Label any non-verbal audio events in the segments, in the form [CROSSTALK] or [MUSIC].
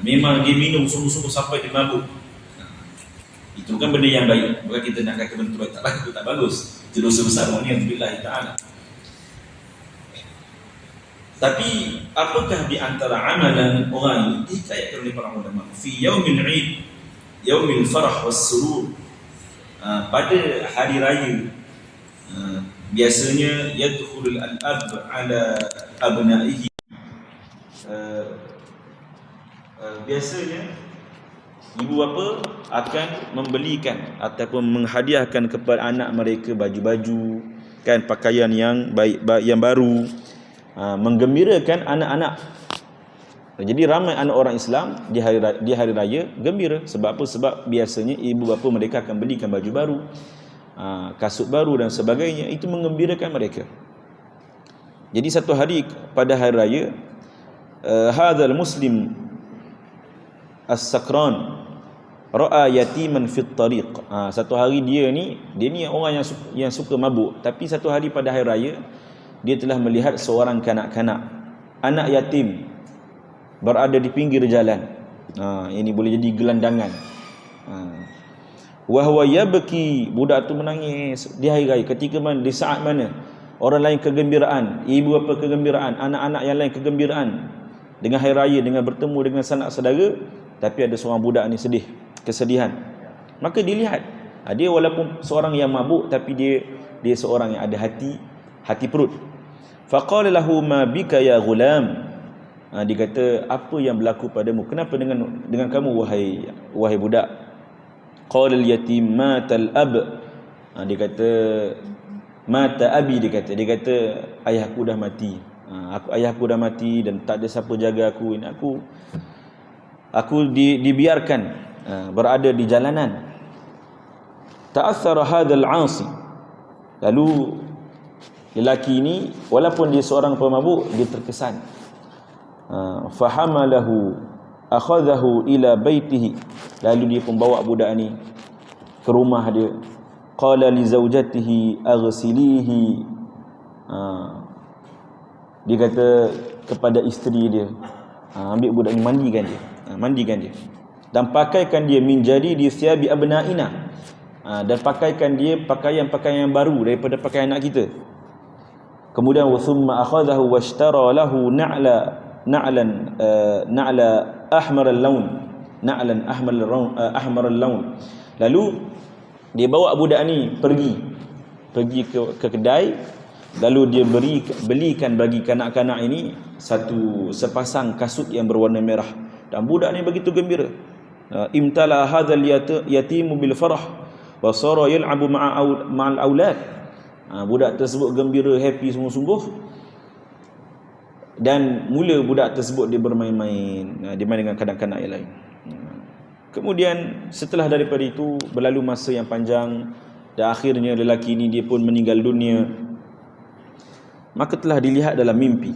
Memang dia minum sungguh-sungguh sampai dia mabuk. Itu kan benda yang baik. Bukan kita nak kata benda baik tak baik, itu tak bagus. Itu dosa besar Alhamdulillah ta'ala. Tapi apakah di antara amalan orang ini dikatakan oleh para ulama fi yaumil 'id yaumil farah was surur uh, pada hari raya uh, biasanya yadkhulul al-ab ala abna'ihi uh, biasanya ibu bapa akan membelikan ataupun menghadiahkan kepada anak mereka baju-baju kan pakaian yang baik, yang baru. Uh, menggembirakan anak-anak. Jadi ramai anak orang Islam di hari di hari raya gembira. Sebab apa? Sebab biasanya ibu bapa mereka akan belikan baju baru uh, kasut baru dan sebagainya. Itu mengembirakan mereka. Jadi satu hari pada hari raya uh, hadzal muslim as-sakran ra'a yatiman fit tariq uh, satu hari dia ni dia ni orang yang suka, yang suka mabuk tapi satu hari pada hari raya dia telah melihat seorang kanak-kanak anak yatim berada di pinggir jalan. Ha, ini boleh jadi gelandangan. Ha. Wahwa yabki budak tu menangis di hari raya ketika mana di saat mana orang lain kegembiraan, ibu bapa kegembiraan, anak-anak yang lain kegembiraan dengan hari raya dengan bertemu dengan sanak saudara tapi ada seorang budak ni sedih, kesedihan. Maka dilihat. Ha, dia walaupun seorang yang mabuk tapi dia dia seorang yang ada hati hati perut. Faqala lahu ma bika ya gulam ha, dia kata apa yang berlaku padamu? Kenapa dengan dengan kamu wahai wahai budak? Qala al yatim matal ab. Ha, dia kata mata abi dia kata. Dia kata ayahku dah mati. Aku ayahku dah mati dan tak ada siapa jaga aku. Ini aku aku di, dibiarkan ha, berada di jalanan. Ta'athara hadzal 'asi lalu lelaki ini walaupun dia seorang pemabuk dia terkesan. Uh, fahamalahu akhadahu ila baitihi. Lalu dia pun bawa budak ni ke rumah dia. Qala li zaujatihi aghsilihi. Uh, dia kata kepada isteri dia ambil budak ni mandikan dia uh, mandikan dia. Dan pakaikan dia menjadi di siabi abnaina. Uh, dan pakaikan dia pakaian-pakaian yang baru daripada pakaian anak kita. Kemudian thumma akhadahu washtara lahu na'la na'lan uh, na'la ahmar al-laun na'lan ahmar al-laun uh, ahmar al-laun lalu dia bawa budak ni pergi. Pergi ke, ke kedai. Lalu dia beri belikan bagi kanak-kanak ini satu sepasang kasut yang berwarna merah dan budak ni begitu gembira. Uh, imtala hadzal yatim bil farah wa sara yal'abu ma'a ma'al aulad. Ha, budak tersebut gembira happy sungguh-sungguh. Dan mula budak tersebut dia bermain-main. Ha, dia main dengan kanak-kanak yang lain. Ha. kemudian setelah daripada itu berlalu masa yang panjang dan akhirnya lelaki ini dia pun meninggal dunia. Maka telah dilihat dalam mimpi.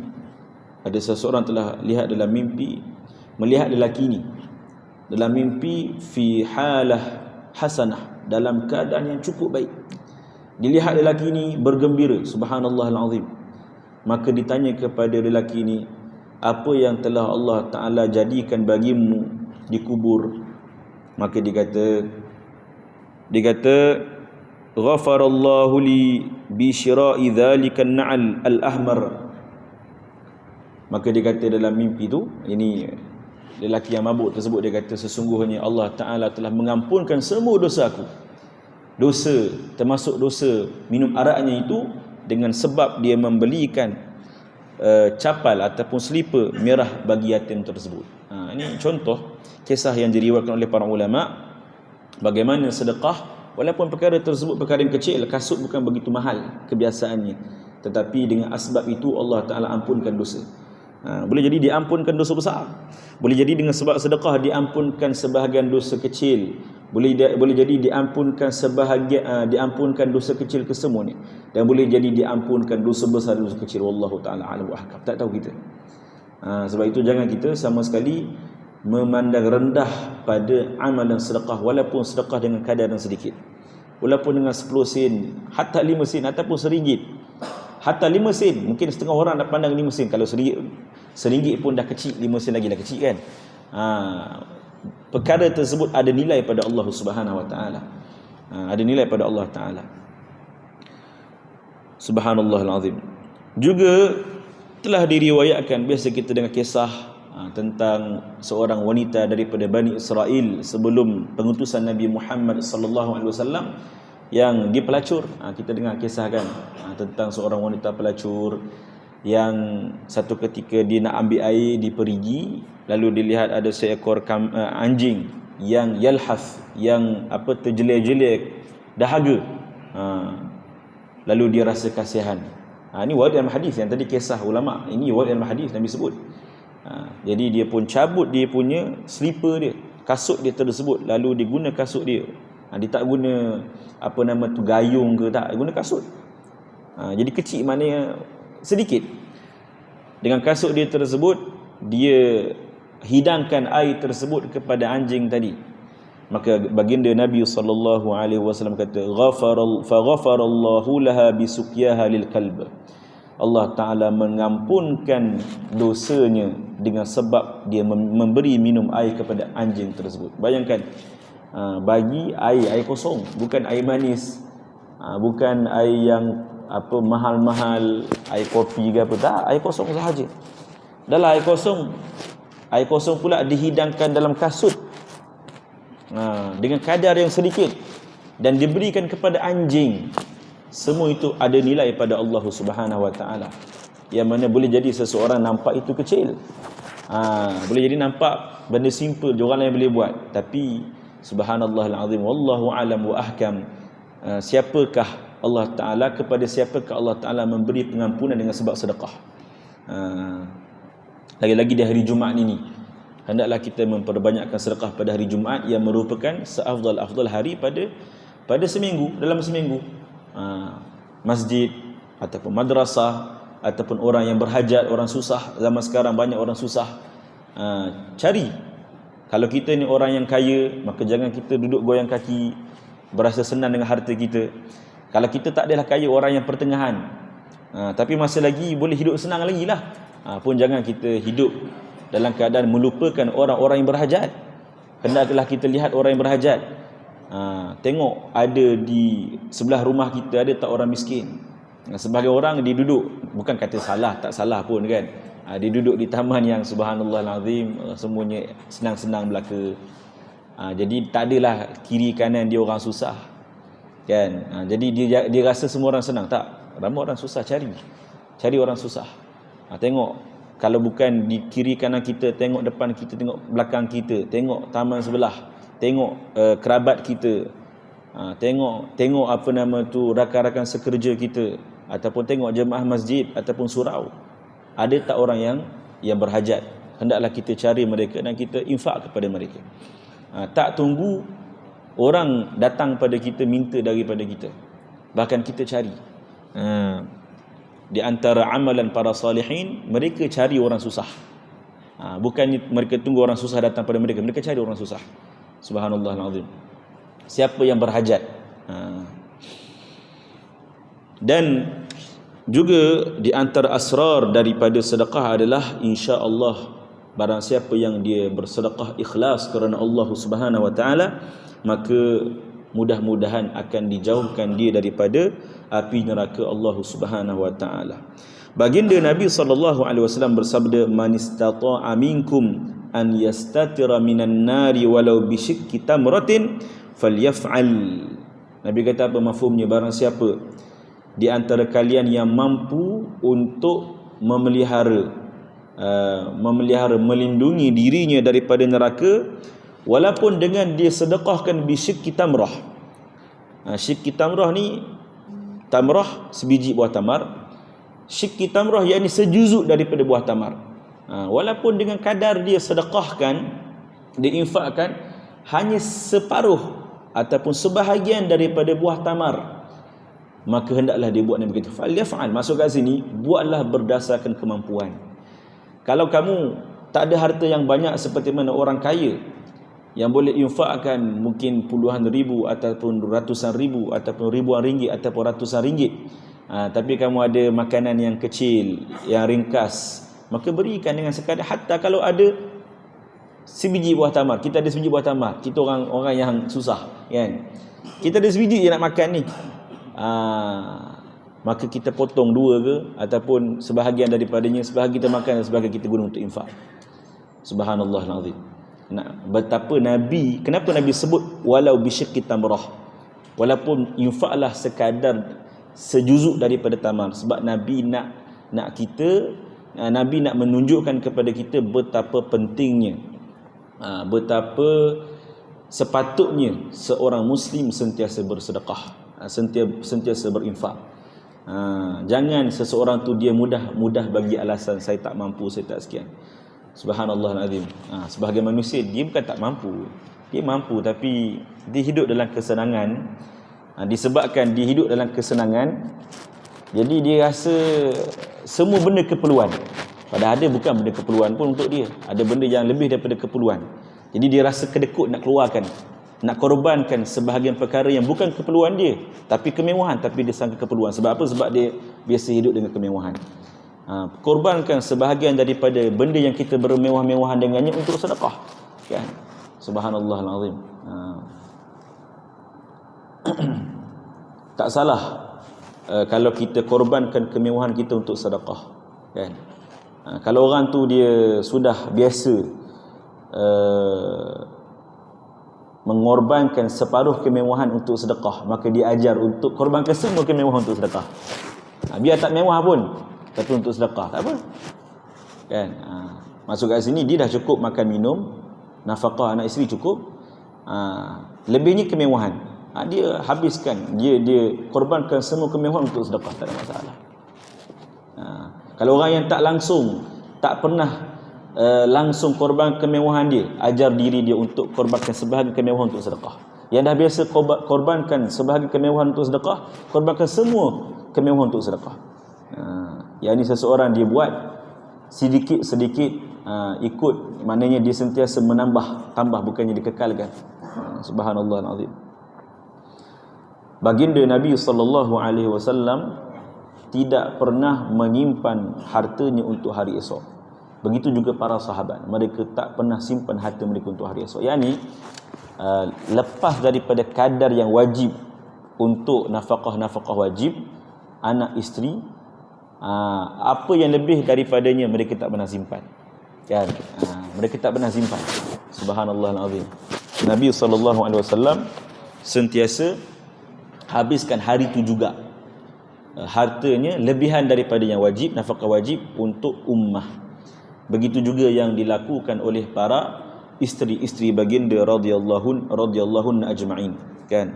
Ada seseorang telah lihat dalam mimpi melihat lelaki ini dalam mimpi fi halah hasanah dalam keadaan yang cukup baik. Dilihat lelaki ini bergembira Subhanallah al-azim. Maka ditanya kepada lelaki ini Apa yang telah Allah Ta'ala jadikan bagimu di kubur? Maka dia kata Dia kata Ghafarallahu li Bishira'i dhalikan na'al al-ahmar. Maka dia kata dalam mimpi tu Ini lelaki yang mabuk tersebut Dia kata sesungguhnya Allah Ta'ala telah mengampunkan semua dosa aku dosa termasuk dosa minum araknya itu dengan sebab dia membelikan uh, capal ataupun selipar merah bagi yatim tersebut. Ha, ini contoh kisah yang diriwayatkan oleh para ulama bagaimana sedekah walaupun perkara tersebut perkara yang kecil kasut bukan begitu mahal kebiasaannya tetapi dengan asbab itu Allah Taala ampunkan dosa. Ha, boleh jadi diampunkan dosa besar. Boleh jadi dengan sebab sedekah diampunkan sebahagian dosa kecil. Boleh boleh jadi diampunkan sebahagian uh, diampunkan dosa kecil ke semua ni. Dan boleh jadi diampunkan dosa besar dosa kecil. Wallahu taala alam ahkam. Tak tahu kita. Uh, sebab itu jangan kita sama sekali memandang rendah pada amalan sedekah walaupun sedekah dengan kadar yang sedikit. Walaupun dengan 10 sen hatta 5 sen ataupun seringgit hatta 5 sen. Mungkin setengah orang nak pandang 5 sen. Kalau seringgit seringgit pun dah kecil 5 sen lagi dah kecil kan? Ha, perkara tersebut ada nilai pada Allah Subhanahu wa taala. Ha, ada nilai pada Allah taala. Subhanallahul azim. Juga telah diriwayatkan biasa kita dengar kisah ha, tentang seorang wanita daripada Bani Israel sebelum pengutusan Nabi Muhammad sallallahu alaihi wasallam yang dipelacur ha, kita dengar kisah kan ha, tentang seorang wanita pelacur yang satu ketika dia nak ambil air di perigi lalu dilihat ada seekor kam, uh, anjing yang yalhas yang apa terjelir-jelir dahaga ha, lalu dia rasa kasihan Ha, ini warid dalam hadis yang tadi kisah ulama. Ini warid dalam hadis Nabi sebut. Ha, jadi dia pun cabut dia punya slipper dia, kasut dia tersebut lalu dia guna kasut dia. Ha, dia tak guna apa nama tu gayung ke tak, dia guna kasut. Ha, jadi kecil maknanya sedikit. Dengan kasut dia tersebut dia hidangkan air tersebut kepada anjing tadi maka baginda Nabi sallallahu alaihi wasallam kata ghafaral fa ghafarallahu laha bisukyaha lil kalb Allah taala mengampunkan dosanya dengan sebab dia memberi minum air kepada anjing tersebut bayangkan ha, bagi air air kosong bukan air manis. Ha, bukan air yang apa mahal-mahal air kopi ke apa. Tak air kosong sahaja. Dalam air kosong air kosong pula dihidangkan dalam kasut. Ha, dengan kadar yang sedikit. Dan diberikan kepada anjing. Semua itu ada nilai pada Allah Subhanahu Wa Taala. Yang mana boleh jadi seseorang nampak itu kecil. Ha, boleh jadi nampak benda simple orang lain boleh buat. Tapi subhanallah alazim wallahu alam wa ahkam. Ha, siapakah Allah Taala kepada siapakah Allah Taala memberi pengampunan dengan sebab sedekah? Ha, lagi-lagi di hari Jumaat ini hendaklah kita memperbanyakkan sedekah pada hari Jumaat yang merupakan seafdal-afdal hari pada pada seminggu dalam seminggu. Ha, masjid ataupun madrasah ataupun orang yang berhajat orang susah zaman sekarang banyak orang susah cari kalau kita ni orang yang kaya maka jangan kita duduk goyang kaki berasa senang dengan harta kita. Kalau kita tak adalah kaya orang yang pertengahan. Ha, tapi masih lagi boleh hidup senang lagi lah ha, pun jangan kita hidup dalam keadaan melupakan orang-orang yang berhajat. Hendaklah kita lihat orang yang berhajat. Ha, tengok ada di sebelah rumah kita ada tak orang miskin? Ha, sebagai orang dia duduk. Bukan kata salah tak salah pun kan ha, dia duduk di taman yang subhanallah azim semuanya senang-senang belaka. Ha, jadi tak adalah kiri kanan dia orang susah kan? Ha, jadi dia dia rasa semua orang senang. Tak ramai orang susah cari. Cari orang susah. Ha, tengok kalau bukan di kiri kanan kita tengok depan kita tengok belakang kita tengok taman sebelah tengok uh, kerabat kita uh, tengok tengok apa nama tu rakan-rakan sekerja kita ataupun tengok jemaah masjid ataupun surau ada tak orang yang yang berhajat? Hendaklah kita cari mereka dan kita infak kepada mereka. Uh, tak tunggu orang datang pada kita minta daripada kita. Bahkan kita cari. Uh, di antara amalan para salihin mereka cari orang susah. Ha, bukan mereka tunggu orang susah datang pada mereka mereka cari orang susah. Subhanallah alazim siapa yang berhajat? Ha. dan juga di antara asrar daripada sedekah adalah insya-Allah barang siapa yang dia bersedekah ikhlas kerana Allah Subhanahu wa taala maka mudah-mudahan akan dijauhkan dia daripada api neraka Allah Subhanahu wa taala. Baginda Nabi sallallahu alaihi wasallam bersabda man istata'a minkum an yastatira minan nari walau bi shikki tamratin falyaf'al. Nabi kata apa mafhumnya barang siapa di antara kalian yang mampu untuk memelihara uh, memelihara melindungi dirinya daripada neraka walaupun dengan dia sedekahkan bisyik tamrah. Ha, syik tamrah ni tamrah sebiji buah tamar. Syik tamrah yakni sejuzuk daripada buah tamar. Ha, walaupun dengan kadar dia sedekahkan diinfakkan hanya separuh ataupun sebahagian daripada buah tamar maka hendaklah dia buat begitu fal yaf'al masuk kat sini buatlah berdasarkan kemampuan. Kalau kamu tak ada harta yang banyak seperti mana orang kaya yang boleh infakkan mungkin puluhan ribu ataupun ratusan ribu ataupun ribuan ringgit ataupun ratusan ringgit ha, tapi kamu ada makanan yang kecil yang ringkas maka berikan dengan sekadar. Hatta kalau ada sebiji buah tamar kita ada sebiji buah tamar kita orang orang yang susah kan? Kita ada sebiji je nak makan ni ah, maka kita potong dua ke ataupun sebahagian daripadanya sebahagian kita makan dan sebahagian kita guna untuk infak. Subhanallah alazim. Nak betapa nabi kenapa nabi sebut walau bisyaqi tamrah walaupun infaklah sekadar sejuzuk daripada tamar. Sebab nabi nak nak kita uh, nabi nak menunjukkan kepada kita betapa pentingnya uh, betapa sepatutnya seorang muslim sentiasa bersedekah sentiasa sentiasa berinfak uh, jangan seseorang tu dia mudah mudah bagi alasan saya tak mampu saya tak sekian subhanallah azim uh, sebagai manusia dia bukan tak mampu dia mampu tapi dia hidup dalam kesenangan uh, disebabkan dia hidup dalam kesenangan jadi dia rasa semua benda keperluan. Padahal ada bukan benda keperluan pun untuk dia. Ada benda yang lebih daripada keperluan. Jadi dia rasa kedekut nak keluarkan. Nak korbankan sebahagian perkara yang bukan keperluan dia. Tapi kemewahan. Tapi dia sangka keperluan. Sebab apa? Sebab dia biasa hidup dengan kemewahan. Ha, korbankan sebahagian daripada benda yang kita bermewah-mewahan dengannya untuk sedekah. Kan? Subhanallah al-azim. Ha. [CLEARS THROAT] tak salah uh, kalau kita korbankan kemewahan kita untuk sedekah kan uh, kalau orang tu dia sudah biasa uh, mengorbankan separuh kemewahan untuk sedekah maka dia ajar untuk korbankan semua kemewahan untuk sedekah. Uh, biar tak mewah pun tapi untuk sedekah tak apa. Kan? Uh, masuk kat sini dia dah cukup makan minum nafkah anak isteri cukup. Uh, lebihnya kemewahan. Ha, dia habiskan dia dia korbankan semua kemewahan untuk sedekah tak ada masalah. Ha, kalau orang yang tak langsung tak pernah uh, langsung korban kemewahan dia. Ajar diri dia untuk korbankan sebahagian kemewahan untuk sedekah. Yang dah biasa korbankan sebahagian kemewahan untuk sedekah korbankan semua kemewahan untuk sedekah. Ha, yang ini seseorang dia buat sedikit-sedikit uh, ikut. Maknanya dia sentiasa menambah tambah bukannya dikekalkan. Uh, subhanallah alazim. Baginda Nabi sallallahu alaihi wasallam tidak pernah menyimpan hartanya untuk hari esok. Begitu juga para sahabat, mereka tak pernah simpan harta mereka untuk hari esok. Yani uh, lepas daripada kadar yang wajib untuk nafkah-nafkah wajib anak isteri uh, apa yang lebih daripadanya mereka tak pernah simpan. Kan? Uh, mereka tak pernah simpan. Subhanallah alazim. Nabi wasallam sentiasa habiskan hari itu juga eh, hartanya lebihan daripada yang wajib nafkah wajib untuk ummah begitu juga yang dilakukan oleh para isteri-isteri baginda radhiyallahu radhiyallahu ajma'in kan?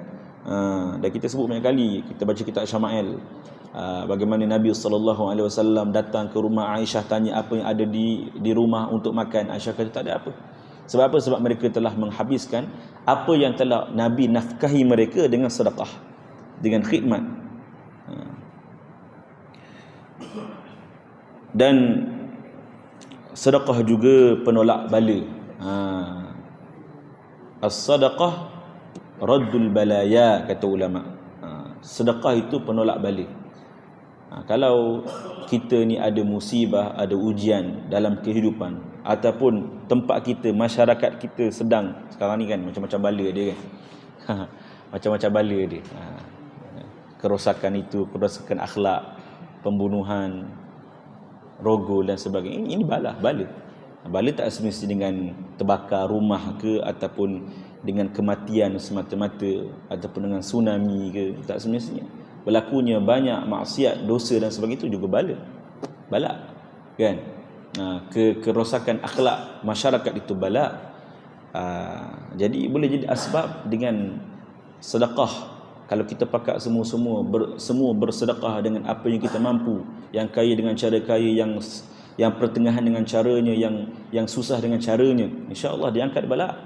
Uh, dan kita sebut banyak kali kita baca kitab Syama'il. Uh, bagaimana Nabi sallallahu alaihi wasallam datang ke rumah Aisyah tanya apa yang ada di di rumah untuk makan. Aisyah kata tak ada apa. Sebab apa? Sebab mereka telah menghabiskan apa yang telah Nabi nafkahi mereka dengan sedekah dengan khidmat. Ha. dan sedekah juga penolak bala ha. as-sadaqah raddul balaya kata ulama ha. sedekah itu penolak bala ha. kalau kita ni ada musibah ada ujian dalam kehidupan ataupun tempat kita masyarakat kita sedang sekarang ni kan macam-macam bala dia kan macam-macam bala dia ha kerosakan itu, kerosakan akhlak, pembunuhan, rogol dan sebagainya. Ini, ini bala, bala. Bala tak semestinya dengan terbakar rumah ke ataupun dengan kematian semata-mata ataupun dengan tsunami ke, tak semestinya. Berlakunya banyak maksiat, dosa dan sebagainya itu juga bala. Bala. Kan? Nah, ke kerosakan akhlak masyarakat itu bala. Uh, jadi boleh jadi asbab dengan sedekah kalau kita pakat semua-semua ber, semua bersedekah dengan apa yang kita mampu yang kaya dengan cara kaya yang yang pertengahan dengan caranya yang yang susah dengan caranya insyaallah diangkat bala.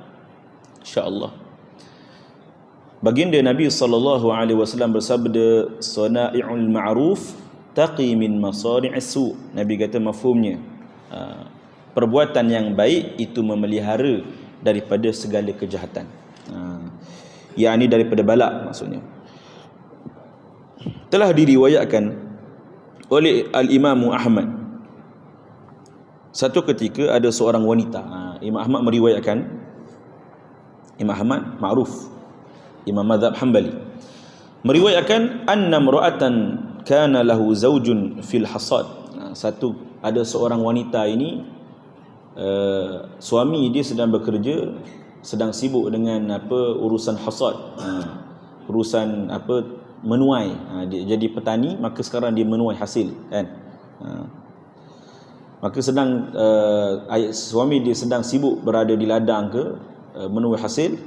Insyaallah. Baginda nabi sallallahu alaihi wasallam bersabda sana'iul ma'ruf taqi min masari'is su. Nabi kata mafhumnya ha, perbuatan yang baik itu memelihara daripada segala kejahatan. Ha, yakni daripada balak maksudnya. Telah diriwayatkan oleh al-Imam Ahmad. Satu ketika ada seorang wanita. Ha, Imam Ahmad meriwayatkan. Imam Ahmad ma'ruf. Imam Madhab Hanbali. Meriwayatkan anna mra'atan kana lahu zaujun fil hasad. Ha, satu ada seorang wanita ini uh, suami dia sedang bekerja sedang sibuk dengan apa urusan hasad. Uh, urusan apa menuai. Uh, dia jadi petani maka sekarang dia menuai hasil kan? Uh, maka sedang uh, ayat suami dia sedang sibuk berada di ladang ke uh, menuai hasil.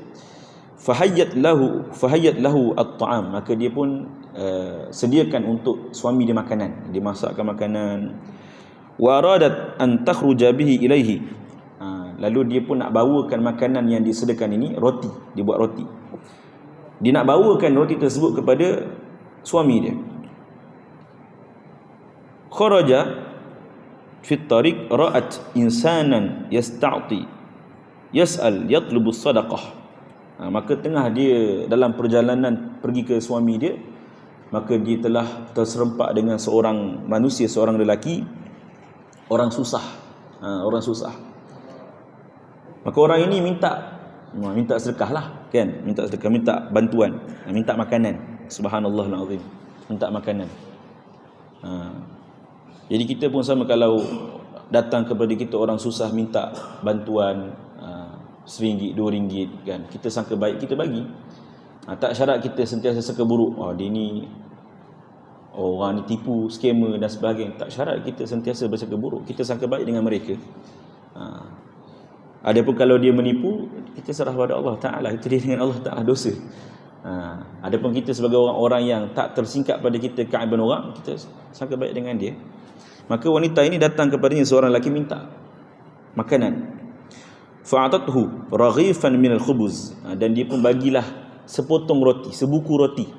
Fahayyat lahu fahayyat lahu at-ta'am. Maka dia pun uh, sediakan untuk suami dia makanan. Dia masakkan makanan. Wa aradat an takhruja bihi ilaihi lalu dia pun nak bawakan makanan yang disediakan ini roti. Dia buat roti. Dia nak bawakan roti tersebut kepada suami dia. Kharaja fi tariq ra'at insanan yasta'ti yas'al yatlubu sadaqah. Ha, maka tengah dia dalam perjalanan pergi ke suami dia maka dia telah terserempak dengan seorang manusia seorang lelaki. Orang susah. Ha, orang susah maka orang ini minta minta sedekah lah kan minta sedekah minta bantuan minta makanan subhanallah alazim minta makanan ha, jadi kita pun sama kalau datang kepada kita orang susah minta bantuan ah, RM1, RM2 kan. Kita sangka baik kita bagi. Ha, tak syarat kita sentiasa sangka buruk. Oh dia ni orang ni tipu, skamer dan sebagainya. Tak syarat kita sentiasa bersangka buruk. Kita sangka baik dengan mereka. Ha. Adapun kalau dia menipu, kita serah pada Allah Taala. Itu dia dengan Allah Taala dosa. Ha. Adapun kita sebagai orang-orang yang tak tersingkap pada kita keaiban orang, kita sangka baik dengan dia. Maka wanita ini datang kepadanya seorang lelaki minta makanan. Fa'atathu raghifan min al-khubuz. Ha, dan dia pun bagilah sepotong roti, sebuku roti.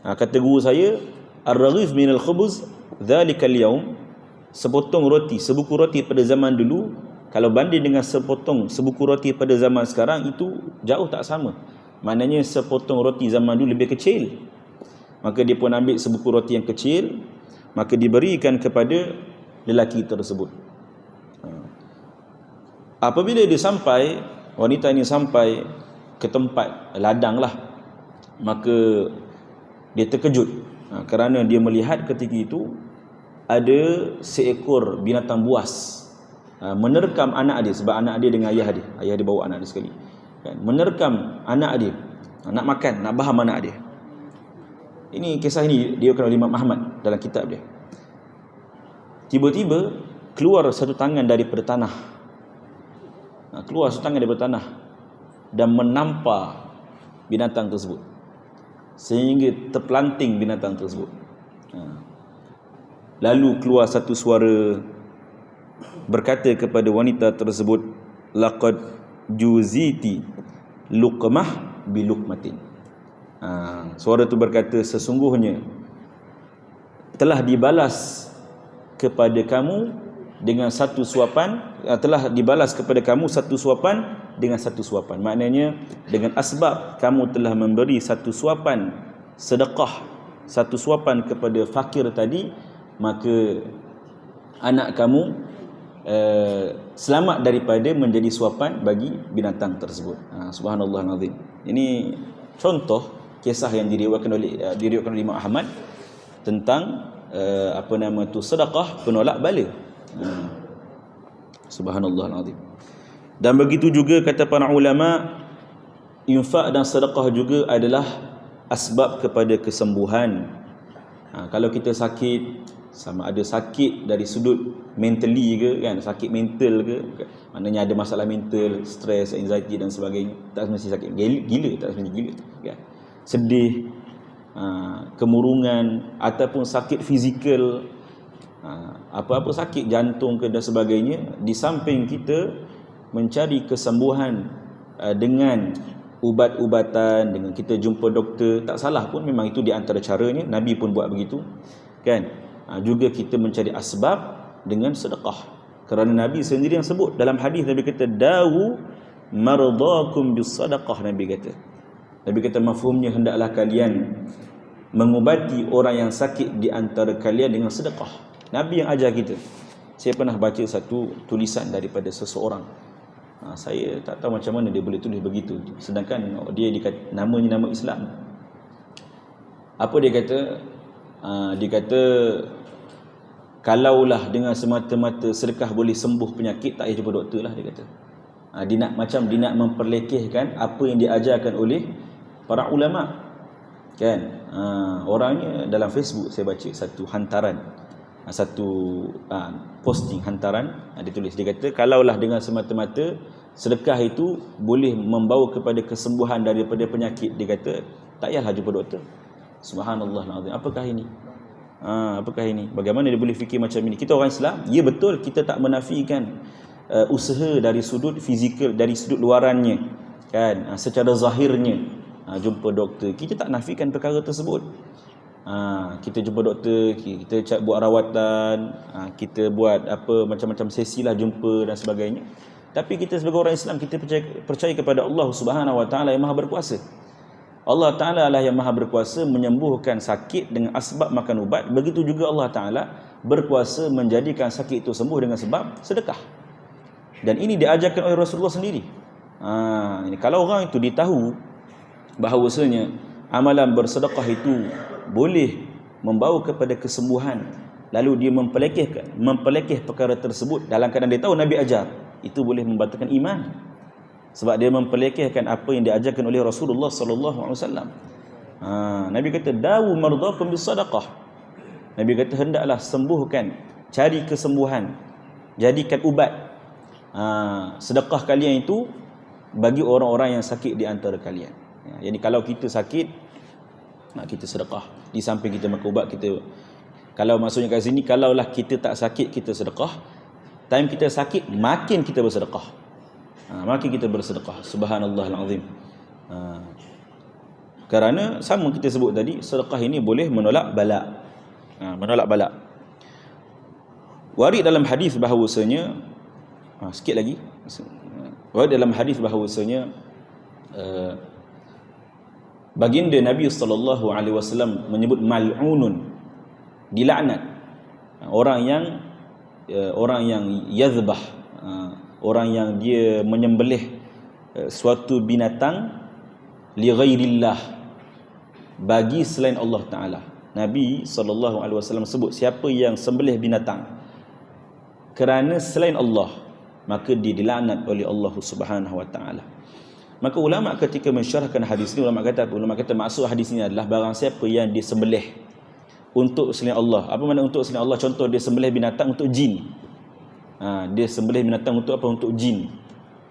Ha, kata guru saya, ar-raghif min al-khubuz dhalika al-yawm sepotong roti, sebuku roti pada zaman dulu kalau banding dengan sepotong sebuku roti pada zaman sekarang itu jauh tak sama. Maknanya sepotong roti zaman dulu lebih kecil. Maka dia pun ambil sebuku roti yang kecil, maka diberikan kepada lelaki tersebut ha. apabila dia sampai wanita ini sampai ke tempat ladang lah maka dia terkejut ha, kerana dia melihat ketika itu ada seekor binatang buas menerkam anak dia sebab anak dia dengan ayah dia ayah dia bawa anak dia sekali kan? menerkam anak dia nak makan nak baham anak dia ini kisah ini dia oleh Imam Ahmad dalam kitab dia. Tiba-tiba keluar satu tangan daripada tanah. Ha, keluar satu tangan daripada tanah dan menampak binatang tersebut. Sehingga terpelanting binatang tersebut. Ha. Lalu keluar satu suara berkata kepada wanita tersebut laqad juziti luqmah bi luqmatin ha, suara itu berkata sesungguhnya telah dibalas kepada kamu dengan satu suapan ha, telah dibalas kepada kamu satu suapan dengan satu suapan. Maknanya dengan asbab kamu telah memberi satu suapan sedekah satu suapan kepada fakir tadi maka anak kamu uh, selamat daripada menjadi suapan bagi binatang tersebut ha, subhanallah nazim ini contoh kisah yang diriwayatkan oleh uh, diriwayatkan oleh Imam Ahmad tentang uh, apa nama tu sedekah penolak bala. Hmm. Subhanallah alazim. Dan begitu juga kata para ulama infak dan sedekah juga adalah asbab kepada kesembuhan. Ha, kalau kita sakit sama ada sakit dari sudut mentally ke kan? Sakit mental ke? Maknanya ada masalah mental stress anxiety dan sebagainya. Tak mesti sakit. Gila, tak mesti gila kan? Sedih, ha, kemurungan ataupun sakit fizikal, ha, apa-apa sakit jantung ke dan sebagainya, di samping kita mencari kesembuhan ha, dengan ubat-ubatan, dengan kita jumpa doktor, tak salah pun memang itu di antara caranya, Nabi pun buat begitu. Kan? Juga kita mencari asbab dengan sedekah. Kerana Nabi sendiri yang sebut dalam hadis Nabi kata dawu mardakum bis sadaqah Nabi kata. Nabi kata mafhumnya hendaklah kalian mengubati orang yang sakit di antara kalian dengan sedekah. Nabi yang ajar kita. Saya pernah baca satu tulisan daripada seseorang ha, saya tak tahu macam mana dia boleh tulis begitu sedangkan dia dikat, namanya nama Islam apa dia kata ha, dia kata kalaulah dengan semata-mata sedekah boleh sembuh penyakit tak payah jumpa doktor lah dia kata. Ha, dia nak macam dia nak memperlekehkan apa yang diajarkan oleh para ulama. Kan? Ha, orangnya dalam Facebook saya baca satu hantaran. Ha, satu ha, posting hantaran ha, dia tulis. Dia kata kalaulah dengan semata-mata sedekah itu boleh membawa kepada kesembuhan daripada penyakit dia kata tak payahlah jumpa doktor. Subhanallah apakah ini ha, apakah ini? Bagaimana dia boleh fikir macam ini? Kita orang Islam ya betul kita tak menafikan uh, usaha dari sudut fizikal dari sudut luarannya kan? Ha, secara zahirnya. Ha, jumpa doktor. Kita tak nafikan perkara tersebut. Ha, kita jumpa doktor, kita cak buat rawatan, ha, kita buat apa macam-macam sesi lah jumpa dan sebagainya. Tapi kita sebagai orang Islam kita percaya, percaya kepada Allah Subhanahu Wa Taala yang Maha Berkuasa. Allah Taala lah yang Maha Berkuasa menyembuhkan sakit dengan asbab makan ubat. Begitu juga Allah Taala berkuasa menjadikan sakit itu sembuh dengan sebab sedekah. Dan ini diajarkan oleh Rasulullah sendiri. Ha, ini kalau orang itu ditahu bahawasanya amalan bersedekah itu boleh membawa kepada kesembuhan lalu dia mempelekeh perkara tersebut dalam keadaan dia tahu Nabi ajar itu boleh membatalkan iman sebab dia mempelekehkan apa yang diajarkan oleh Rasulullah sallallahu alaihi wasallam. Ha Nabi kata dawu mardakum bisadaqah Nabi kata hendaklah sembuhkan cari kesembuhan jadikan ubat. Ha sedekah kalian itu bagi orang-orang yang sakit di antara kalian. Ya, jadi kalau kita sakit nak kita sedekah. Di samping kita makan ubat kita kalau maksudnya kat sini kalaulah kita tak sakit kita sedekah. Time kita sakit makin kita bersedekah ha, makin kita bersedekah. Subhanallah alazim ha. kerana sama kita sebut tadi sedekah ini boleh menolak bala. Ha, menolak bala. Warid dalam hadis bahawasanya ha, sikit lagi. Warid dalam hadis bahawasanya uh, baginda Nabi sallallahu alaihi wasallam menyebut mal'unun dilaknat. Orang yang ya, orang yang yazbah. ha, orang yang dia menyembelih eh, suatu binatang li ghairillah bagi selain Allah taala Nabi sallallahu alaihi wasallam sebut siapa yang sembelih binatang kerana selain Allah maka dia dilaknat oleh Allah Subhanahu wa taala Maka ulama ketika mensyarahkan hadis ini ulama kata ulama kata maksud hadis ini adalah barang siapa yang disembelih untuk selain Allah. Apa makna untuk selain Allah? Contoh dia sembelih binatang untuk jin. Ha, dia sembelih binatang untuk apa? Untuk jin.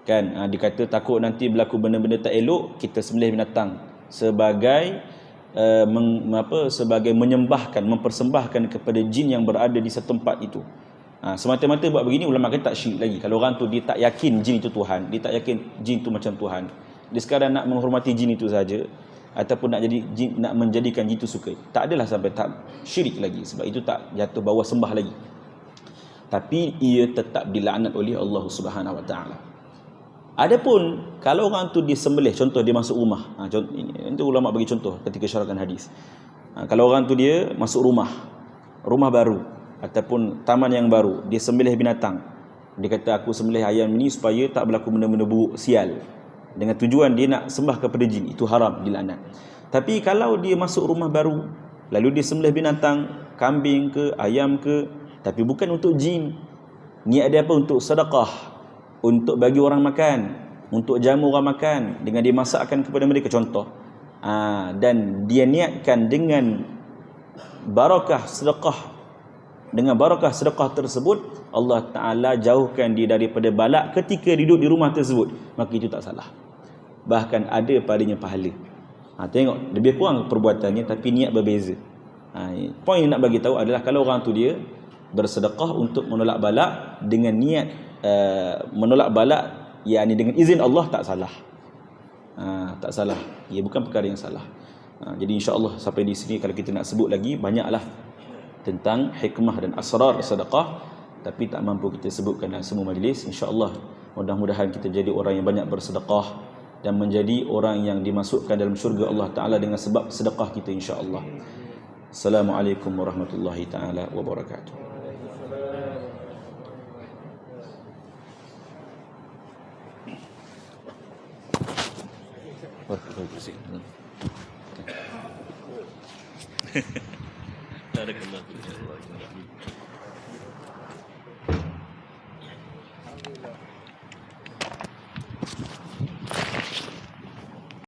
Kan? Ha, dia kata takut nanti berlaku benda-benda tak elok, kita sembelih binatang sebagai uh, meng, apa sebagai menyembahkan, mempersembahkan kepada jin yang berada di setempat itu. Ha, semata-mata buat begini ulama kata tak syirik lagi. Kalau orang tu dia tak yakin jin itu Tuhan, dia tak yakin jin itu macam Tuhan. Dia sekarang nak menghormati jin itu saja ataupun nak jadi jin, nak menjadikan jin itu suka. Tak adalah sampai tak syirik lagi sebab itu tak jatuh bawah sembah lagi. Tapi ia tetap dilaknat oleh Allah Subhanahu Wa Taala. Adapun kalau orang tu disembelih, contoh dia masuk rumah. Ha, contoh, ini, itu ulama bagi contoh ketika syarahkan hadis. Ha, kalau orang tu dia masuk rumah, rumah baru, ataupun taman yang baru dia sembelih binatang dia kata aku sembelih ayam ni supaya tak berlaku benda-benda buruk sial dengan tujuan dia nak sembah kepada jin itu haram dilaknat tapi kalau dia masuk rumah baru lalu dia sembelih binatang kambing ke ayam ke tapi bukan untuk jin. Niat dia apa? Untuk sedekah. Untuk bagi orang makan. Untuk jamu orang makan. Dengan dia masakkan kepada mereka contoh. Aa, dan dia niatkan dengan barakah sedekah. Dengan barakah sedekah tersebut Allah Ta'ala jauhkan dia daripada balak ketika duduk di rumah tersebut. Maka itu tak salah. Bahkan ada padanya pahala. Ha, tengok lebih kurang perbuatannya tapi niat berbeza. Ha, poin yang nak bagi tahu adalah kalau orang tu dia bersedekah untuk menolak balak dengan niat uh, menolak balak yakni dengan izin Allah tak salah. Ha, tak salah. Ia bukan perkara yang salah. Ha, jadi insya-Allah sampai di sini kalau kita nak sebut lagi banyaklah tentang hikmah dan asrar sedekah. Tapi tak mampu kita sebutkan dalam semua majlis insyaallah mudah-mudahan kita jadi orang yang banyak bersedekah dan menjadi orang yang dimasukkan dalam syurga Allah taala dengan sebab sedekah kita insyaallah. Assalamualaikum warahmatullahi taala wabarakatuh Proceed.